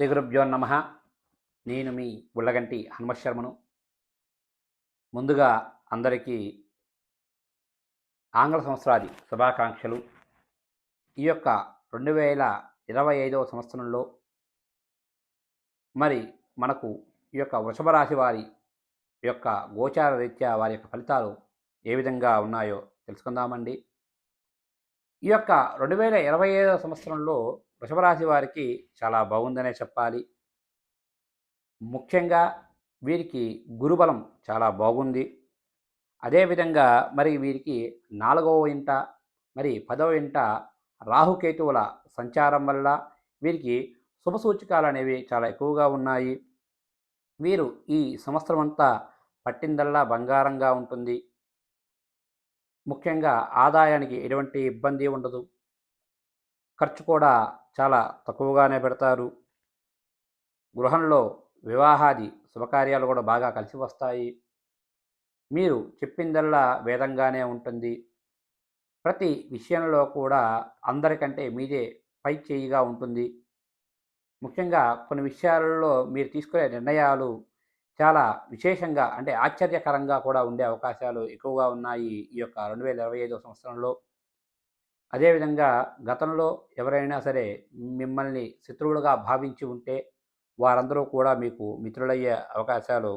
శ్రీ గురుభ్యో నమ. నేను మీ గుళ్ళగంటి హనుమశర్మను ముందుగా అందరికీ ఆంగ్ల సంవత్సరాది శుభాకాంక్షలు. ఈ యొక్క రెండు వేల ఇరవై ఐదవ సంవత్సరంలో మరి మనకు ఈ యొక్క వృషభ రాశి వారి యొక్క గోచార రీత్యా వారి యొక్క ఫలితాలు ఏ విధంగా ఉన్నాయో తెలుసుకుందామండి. ఈ యొక్క రెండు వేల ఇరవై ఐదవ సంవత్సరంలో వృషభరాశి వారికి చాలా బాగుందనే చెప్పాలి. ముఖ్యంగా వీరికి గురుబలం చాలా బాగుంది. అదేవిధంగా మరి వీరికి నాలుగవ ఇంట మరి పదవ ఇంట రాహుకేతువుల సంచారం వల్ల వీరికి శుభ సూచకాలు అనేవి చాలా ఎక్కువగా ఉన్నాయి. వీరు ఈ సంవత్సరం అంతా పట్టిందల్లా బంగారంగా ఉంటుంది. ముఖ్యంగా ఆదాయానికి ఎటువంటి ఇబ్బంది ఉండదు. ఖర్చు కూడా చాలా తక్కువగానే పెడతారు. గృహంలో వివాహాది శుభకార్యాలు కూడా బాగా కలిసి వస్తాయి. మీరు చెప్పిందల్లా వేదంగానే ఉంటుంది. ప్రతి విషయంలో కూడా అందరికంటే మీదే పై చేయిగా ఉంటుంది. ముఖ్యంగా కొన్ని విషయాలలో మీరు తీసుకునే నిర్ణయాలు చాలా విశేషంగా అంటే ఆశ్చర్యకరంగా కూడా ఉండే అవకాశాలు ఎక్కువగా ఉన్నాయి ఈ యొక్క రెండు వేల ఇరవై ఐదో సంవత్సరంలో. అదేవిధంగా గతంలో ఎవరైనా సరే మిమ్మల్ని శత్రువులుగా భావించి ఉంటే వారందరూ కూడా మీకు మిత్రులయ్యే అవకాశాలు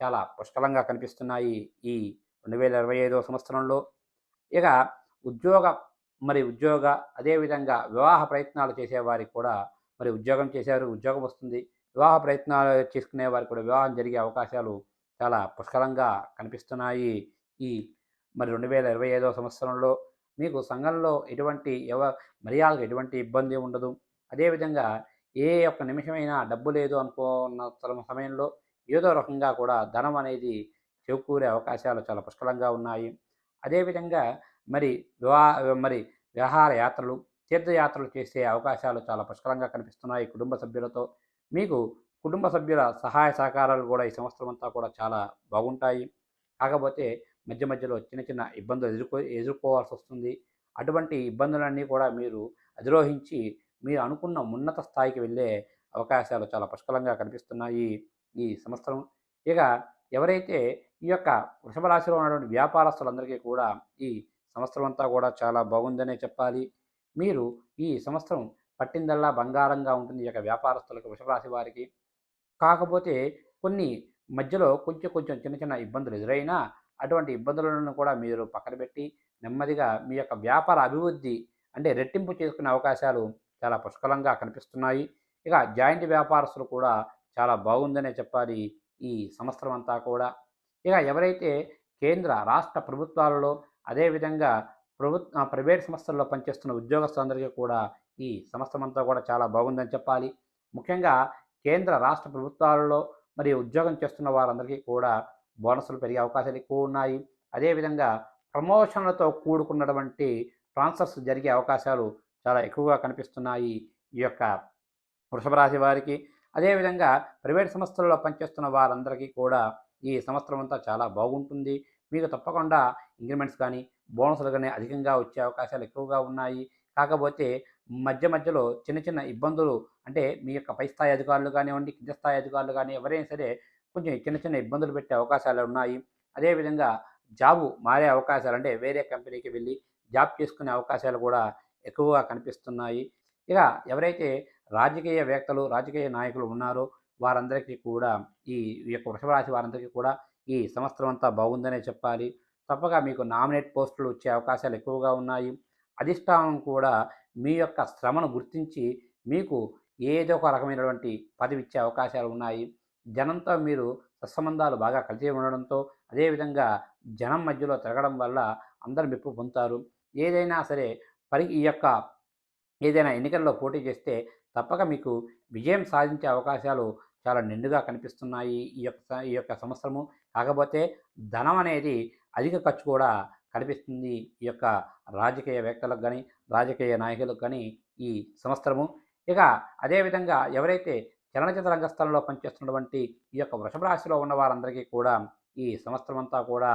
చాలా పుష్కలంగా కనిపిస్తున్నాయి ఈ రెండు వేల ఇరవై ఐదవ సంవత్సరంలో. ఇక ఉద్యోగ మరి ఉద్యోగ అదేవిధంగా వివాహ ప్రయత్నాలు చేసేవారికి కూడా మరి ఉద్యోగం చేశారు ఉద్యోగం వస్తుంది. వివాహ ప్రయత్నాలు చేసుకునే వారికి కూడా వివాహం జరిగే అవకాశాలు చాలా పుష్కలంగా కనిపిస్తున్నాయి ఈ మరి రెండు వేల ఇరవై ఐదవ సంవత్సరంలో. మీకు సంఘంలో ఎటువంటి ఎవ మర్యాదకు ఎటువంటి ఇబ్బంది ఉండదు. అదేవిధంగా ఏ ఒక్క నిమిషమైనా డబ్బు లేదు అనుకున్న సమయంలో ఏదో రకంగా కూడా ధనం అనేది చేకూరే అవకాశాలు చాలా పుష్కలంగా ఉన్నాయి. అదేవిధంగా మరి వివాహ మరి విహార యాత్రలు తీర్థయాత్రలు చేసే అవకాశాలు చాలా పుష్కలంగా కనిపిస్తున్నాయి కుటుంబ సభ్యులతో. మీకు కుటుంబ సభ్యుల సహాయ సహకారాలు కూడా ఈ సంవత్సరం అంతా కూడా చాలా బాగుంటాయి. కాకపోతే మధ్య మధ్యలో చిన్న చిన్న ఇబ్బందులు ఎదుర్కో ఎదుర్కోవాల్సి వస్తుంది. అటువంటి ఇబ్బందులన్నీ కూడా మీరు అధిరోహించి మీరు అనుకున్న ఉన్నత స్థాయికి వెళ్ళే అవకాశాలు చాలా పుష్కలంగా కనిపిస్తున్నాయి ఈ సంవత్సరం. ఇక ఎవరైతే ఈ యొక్క వృషభ రాశిలో ఉన్నటువంటి వ్యాపారస్తులందరికీ కూడా ఈ సంవత్సరం అంతా కూడా చాలా బాగుందనే చెప్పాలి. మీరు ఈ సంవత్సరం పట్టిందల్లా బంగారంగా ఉంటుంది ఈ యొక్క వ్యాపారస్తులకు వృషభరాశి వారికి. కాకపోతే కొన్ని మధ్యలో కొంచెం కొంచెం చిన్న చిన్న ఇబ్బందులు ఎదురైనా అటువంటి ఇబ్బందులను కూడా మీరు పక్కన పెట్టి నెమ్మదిగా మీ యొక్క వ్యాపార అభివృద్ధి అంటే రెట్టింపు చేసుకునే అవకాశాలు చాలా పుష్కలంగా కనిపిస్తున్నాయి. ఇక జాయింట్ వ్యాపారస్తులు కూడా చాలా బాగుందనే చెప్పాలి ఈ సంవత్సరం అంతా కూడా. ఇక ఎవరైతే కేంద్ర రాష్ట్ర ప్రభుత్వాలలో అదేవిధంగా ప్రభుత్వ ప్రైవేట్ సంస్థల్లో పనిచేస్తున్న ఉద్యోగస్తులందరికీ కూడా ఈ సంవత్సరం అంతా కూడా చాలా బాగుందని చెప్పాలి. ముఖ్యంగా కేంద్ర రాష్ట్ర ప్రభుత్వాలలో మరి ఉద్యోగం చేస్తున్న వారందరికీ కూడా బోనస్లు పెరిగే అవకాశాలు ఎక్కువ ఉన్నాయి. అదేవిధంగా ప్రమోషన్లతో కూడుకున్నటువంటి ట్రాన్స్ఫర్స్ జరిగే అవకాశాలు చాలా ఎక్కువగా కనిపిస్తున్నాయి ఈ యొక్క వృషభ రాశి వారికి. అదేవిధంగా ప్రైవేట్ సంస్థల్లో పనిచేస్తున్న వారందరికీ కూడా ఈ సంవత్సరం అంతా చాలా బాగుంటుంది. మీకు తప్పకుండా ఇంక్రిమెంట్స్ కానీ బోనస్లు కానీ అధికంగా వచ్చే అవకాశాలు ఎక్కువగా ఉన్నాయి. కాకపోతే మధ్య మధ్యలో చిన్న చిన్న ఇబ్బందులు అంటే మీ యొక్క పై స్థాయి అధికారులు కానివ్వండి కింద స్థాయి అధికారులు కానీ ఎవరైనా సరే కొంచెం చిన్న చిన్న ఇబ్బందులు పెట్టే అవకాశాలు ఉన్నాయి. అదేవిధంగా జాబు మారే అవకాశాలు అంటే వేరే కంపెనీకి వెళ్ళి జాబ్ చేసుకునే అవకాశాలు కూడా ఎక్కువగా కనిపిస్తున్నాయి. ఇక ఎవరైతే రాజకీయవేత్తలు రాజకీయ నాయకులు ఉన్నారో వారందరికీ కూడా ఈ యొక్క వృషభరాశి వారందరికీ కూడా ఈ సంవత్సరం అంతా బాగుందనే చెప్పాలి. తప్పగా మీకు నామినేట్ పోస్టులు వచ్చే అవకాశాలు ఎక్కువగా ఉన్నాయి. అధిష్టానం కూడా మీ యొక్క శ్రమను గుర్తించి మీకు ఏదో ఒక రకమైనటువంటి పదవి ఇచ్చే అవకాశాలు ఉన్నాయి. జనంతో మీరు సత్సంబంధాలు బాగా కలిసి ఉండడంతో అదేవిధంగా జనం మధ్యలో తిరగడం వల్ల అందరు మెప్పు పొందుతారు. ఏదైనా సరే పరి ఈ యొక్క ఏదైనా ఎన్నికల్లో పోటీ చేస్తే తప్పక మీకు విజయం సాధించే అవకాశాలు చాలా నిండుగా కనిపిస్తున్నాయి. ఈ యొక్క ఈ యొక్క సంవత్సరము. కాకపోతే ధనం అనేది అధిక ఖర్చు కూడా కనిపిస్తుంది. ఈ యొక్క రాజకీయ వ్యక్తులకు కానీ రాజకీయ నాయకులకు కానీ ఈ సంవత్సరము. ఇక అదేవిధంగా ఎవరైతే చలనచిత్ర రంగస్థలంలో పనిచేస్తున్నటువంటి ఈ యొక్క వృషభ రాశిలో ఉన్న వారందరికీ కూడా ఈ సంవత్సరం అంతా కూడా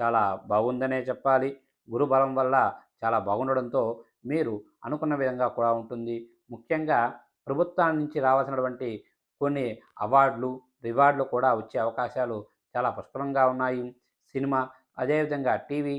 చాలా బాగుందనే చెప్పాలి. గురు బలం వల్ల చాలా బాగుండడంతో మీరు అనుకున్న విధంగా కూడా ఉంటుంది. ముఖ్యంగా ప్రభుత్వం నుంచి రావాల్సినటువంటి కొన్ని అవార్డులు రివార్డులు కూడా వచ్చే అవకాశాలు చాలా పుష్కలంగా ఉన్నాయి. సినిమా అదేవిధంగా టీవీ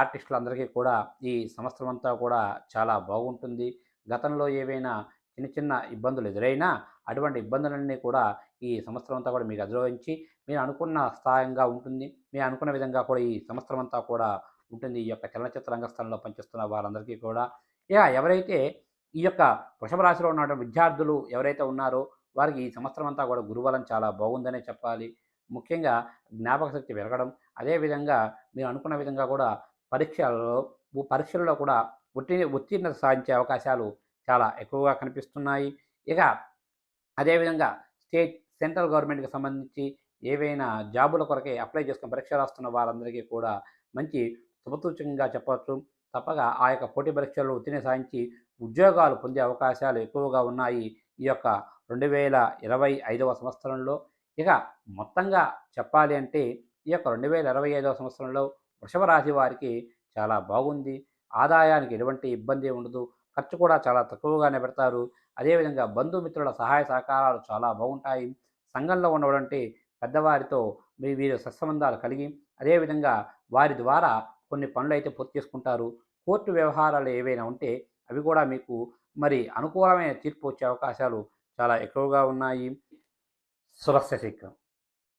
ఆర్టిస్టులందరికీ కూడా ఈ సంవత్సరం అంతా కూడా చాలా బాగుంటుంది. గతంలో ఏవైనా చిన్న చిన్న ఇబ్బందులు ఎదురైనా అటువంటి ఇబ్బందులన్నీ కూడా ఈ సంవత్సరం అంతా కూడా మీకు అధిరోహించి మీరు అనుకున్న స్థాయిగా ఉంటుంది. మీరు అనుకున్న విధంగా కూడా ఈ సంవత్సరం అంతా కూడా ఉంటుంది. ఈ యొక్క చలనచిత్ర రంగస్థలంలో పనిచేస్తున్న వారందరికీ కూడా. ఇక ఎవరైతే ఈ యొక్క వృషభ రాశిలో ఉన్నటువంటి విద్యార్థులు ఎవరైతే ఉన్నారో వారికి ఈ సంవత్సరం అంతా కూడా గురుబలం చాలా బాగుందనే చెప్పాలి. ముఖ్యంగా జ్ఞాపక శక్తి పెరగడం అదేవిధంగా మీరు అనుకున్న విధంగా కూడా పరీక్షలలో పరీక్షల్లో కూడా ఉత్తీర్ణ ఉత్తీర్ణత సాధించే అవకాశాలు చాలా ఎక్కువగా కనిపిస్తున్నాయి. ఇక అదేవిధంగా స్టేట్ సెంట్రల్ గవర్నమెంట్కి సంబంధించి ఏవైనా జాబుల కొరకే అప్లై చేసుకుని పరీక్ష రాస్తున్న వారందరికీ కూడా మంచి శుభసూచకంగా చెప్పవచ్చు. తప్పగా ఆ యొక్క పోటీ పరీక్షల్లో ఉత్తీర్ణ సాధించి ఉద్యోగాలు పొందే అవకాశాలు ఎక్కువగా ఉన్నాయి ఈ యొక్క రెండు వేల ఇరవై ఐదవ సంవత్సరంలో. ఇక మొత్తంగా చెప్పాలి అంటే ఈ యొక్క రెండు వేల ఇరవై ఐదవ సంవత్సరంలో వృషభ రాశి వారికి చాలా బాగుంది. ఆదాయానికి ఎటువంటి ఇబ్బంది ఉండదు. ఖర్చు కూడా చాలా తక్కువగానే పెడతారు. అదేవిధంగా బంధుమిత్రుల సహాయ సహకారాలు చాలా బాగుంటాయి. సంఘంలో ఉన్నటువంటి పెద్దవారితో మీ వీరు సత్సంబంధాలు కలిగి అదేవిధంగా వారి ద్వారా కొన్ని పనులు అయితే పూర్తి చేసుకుంటారు. కోర్టు వ్యవహారాలు ఏవైనా ఉంటే అవి కూడా మీకు మరి అనుకూలమైన తీర్పు వచ్చే అవకాశాలు చాలా ఎక్కువగా ఉన్నాయి. సురక్ష శీఘ్రం